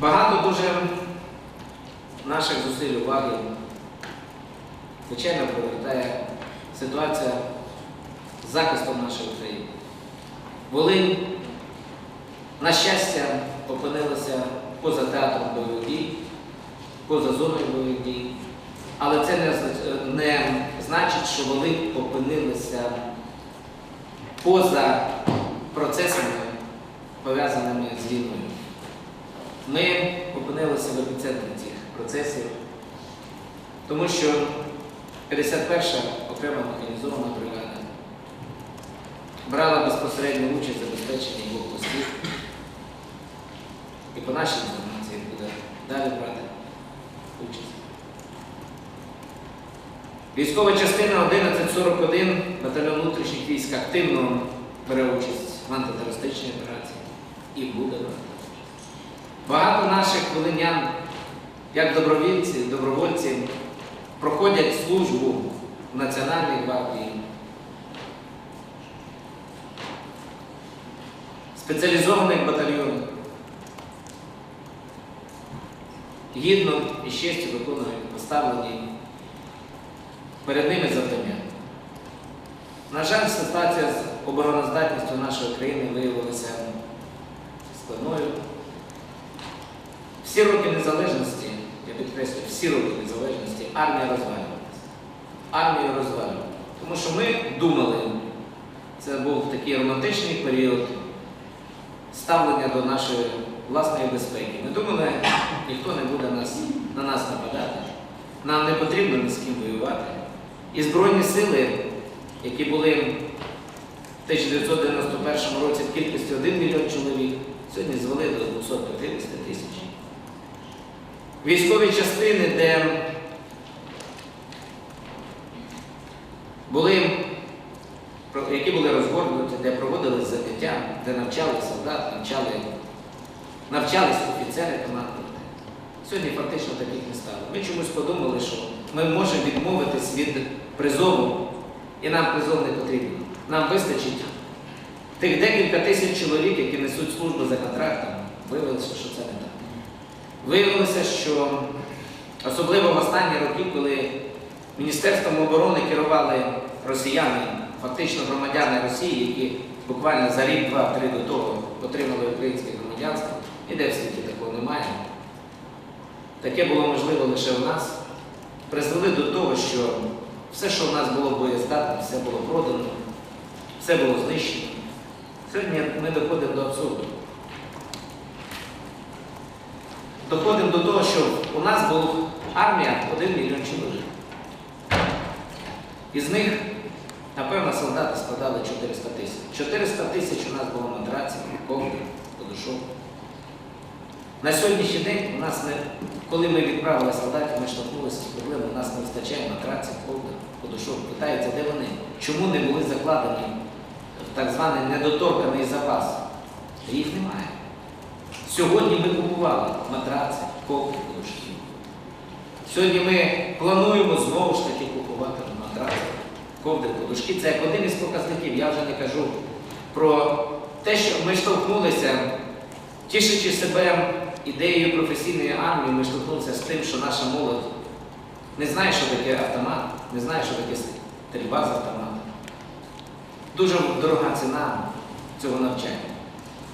Багато дуже наших зусиль уваги, звичайно, привертає ситуація з захистом нашої України. Волинь, на щастя, опинилася поза театром бойових дій, поза зоною бойових дій. Але це не, значить, що Волинь опинилася поза процесами, Ми опинилися в епіцентрі цих процесів, тому що 51-ша окрема механізована бригада брала безпосередню участь в забезпеченні блокпостів. І по нашій інформації буде далі брати участь. Військова частина 1141 батальйон внутрішніх військ активно бере участь в антитерористичній операції і буде брати. Багато наших волинян, як добровольці, добровольці, проходять службу в Національній гвардії, спеціалізованих батальйонах. Гідно і честю виконують поставлені перед ними завдання. На жаль, ситуація з обороноздатністю нашої країни виявилася складною. Всі роки незалежності, я підкреслюю, всі роки незалежності армія розвалювалася. Армію розвалювала. Тому що ми думали, це був такий романтичний період ставлення до нашої власної безпеки. Ми думали, ніхто не буде нас, на нас нападати, нам не потрібно ні з ким воювати. І Збройні сили, які були в 1991 році в кількості 1 мільйон чоловік, сьогодні звели до 250 тисяч. Військові частини, де були, які були розгорнуті, де проводились заняття, де навчали солдат, навчали, навчались офіцери командувати. Сьогодні фактично таких не стало. Ми чомусь подумали, що ми можемо відмовитись від призову, і нам призов не потрібен. Нам вистачить тих декілька тисяч чоловік, які несуть службу за контрактом. Виявилося, що це не так. Виявилося, що особливо в останні роки, коли Міністерством оборони керували росіяни, фактично громадяни Росії, які буквально за рік, два, три до того отримали українське громадянство, ніде в світі такого немає. Таке було можливо лише в нас, призвели до того, що все, що в нас було боєздатне, все було продано, все було знищено. Сьогодні ми доходимо до абсурду. Доходимо до того, що у нас була армія 1 мільйон чоловік. Із них, напевно, солдати складали 400 тисяч. 400 тисяч у нас було матраців, ковдрів, подушок. На сьогоднішній день у нас не, коли ми відправили солдатів, ми штовхнулися з проблемою, у нас не вистачає матраців, ковдрів, подушок. Питаються, де вони? Чому не були закладені в так званий недоторканий запас? Їх немає. Сьогодні ми купували матраци, подушки. Сьогодні ми плануємо знову ж таки купувати матраци, ковдри, подушки. Це як один із показників. Я вже не кажу про те, що ми штовхнулися, тішачи себе ідеєю професійної армії, ми штовхнулися з тим, що наша молодь не знає, що таке автомат, не знає, що таке стрільба з автомата. Дуже дорога ціна цього навчання.